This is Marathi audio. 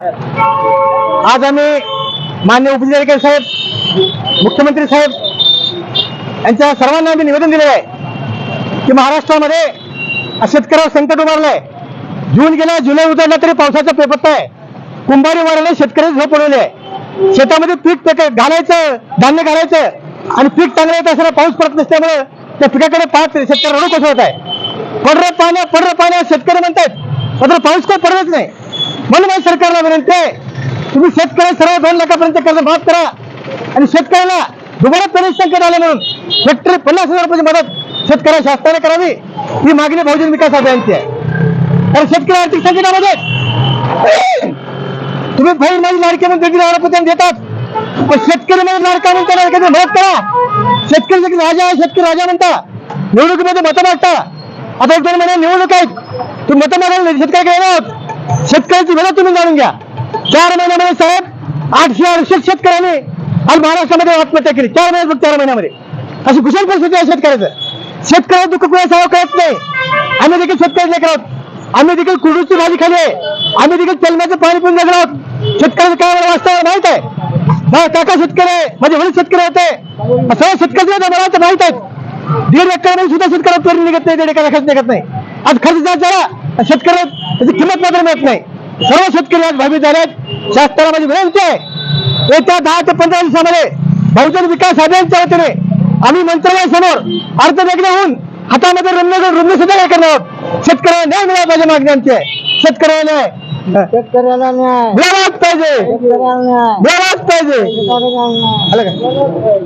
आज आम्ही मान्य उपजिल्हाधिकारी साहेब मुख्यमंत्री साहेब यांच्या सर्वांना आम्ही निवेदन दिलेलं आहे की महाराष्ट्रामध्ये शेतकऱ्यावर संकट उभारलंय. जून गेला जुलै उतरला तरी पावसाचा पेपत्ता आहे. कुंभारी वाढले शेतकरी झोप उडवली आहे. शेतामध्ये पीक घालायचं धान्य घालायचं आणि पीक चांगलं येत असताना पाऊस पडत नसल्यामुळे त्या पिकाकडे पाहत शेतकरी रडू होत आहे. पडरं पाण्या पडरं पाण्या शेतकरी म्हणतात. मात्र पाऊस काही पडतच नाही. म्हणून माझ्या सरकारला विनंती आहे तुम्ही शेतकऱ्या सर्व दोन लाखापर्यंत कर्ज माफ करा. आणि शेतकऱ्याला दुबारा पेमेंट संकट आलं म्हणून हेक्टरी पन्नास हजार रुपयाची मदत शेतकऱ्या शासनाने करावी ही मागणी बहुजन विकास अभियानची आहे. कारण शेतकरी आर्थिक संकटामध्ये तुम्ही बहीण माझी लाडके म्हणून वेगळी आरोपत्याने देतात. पण शेतकरी म्हणजे लाडका म्हणता लाडक्याची मदत करा? शेतकरी देखील राजा आहे शेतकरी राजा म्हणता. निवडणुकीमध्ये मतं मागता. आता एक दोन महिने निवडणूक आहेत. तुम्ही मतं मागायला शेतकऱ्याकडे येणार शेतकऱ्याची वेळ तुम्ही जाणून घ्या. चार महिन्यामध्ये साहेब आठशे अडीचशे शेतकऱ्यांनी आणि महाराष्ट्रामध्ये आत्महत्या केली. चार महिन्यात चार महिन्यामध्ये. अशी कुशल परिस्थिती आहे शेतकऱ्याचं. शेतकऱ्याचं दुःख कुणा सावं करत नाही. आम्ही देखील शेतकरी लेकर आहोत. आम्ही देखील कुडूची भाजी खाली आहे. आम्ही देखील तेलमाचं पाणी पिऊन जगलो आहोत. शेतकऱ्याचं काय मला वास्तव माहीत आहे? माझा काका शेतकरी आहे माझे वडील शेतकरी होते. सर्व शेतकरी होते मला माहीत आहेत. दीड एकर सुद्धा शेतकऱ्याला पेरणी निघत नाही दीड एकर खर्च निघत नाही. आज खर्च जात झाला. शेतकऱ्याला त्याची किंमत मात्र मिळत नाही. सर्व शेतकरी आज भावी झाले आहेत. शासनाला माझी विनंती आहे. येत्या दहा ते पंधरा दिवसामध्ये बहुजन विकास अभियानच्या वतीने आम्ही मंत्रालयासमोर अर्ज वेगळे होऊन हातामध्ये रम्य रम्य सुद्धा काय करणार आहोत? शेतकऱ्याला न्याय मिळाला पाहिजे मागणी आमची आहे. शेतकऱ्याला न्याय. शेतकऱ्याला न्याय. मिळालाच पाहिजे. मिळालाच पाहिजे. आलं का?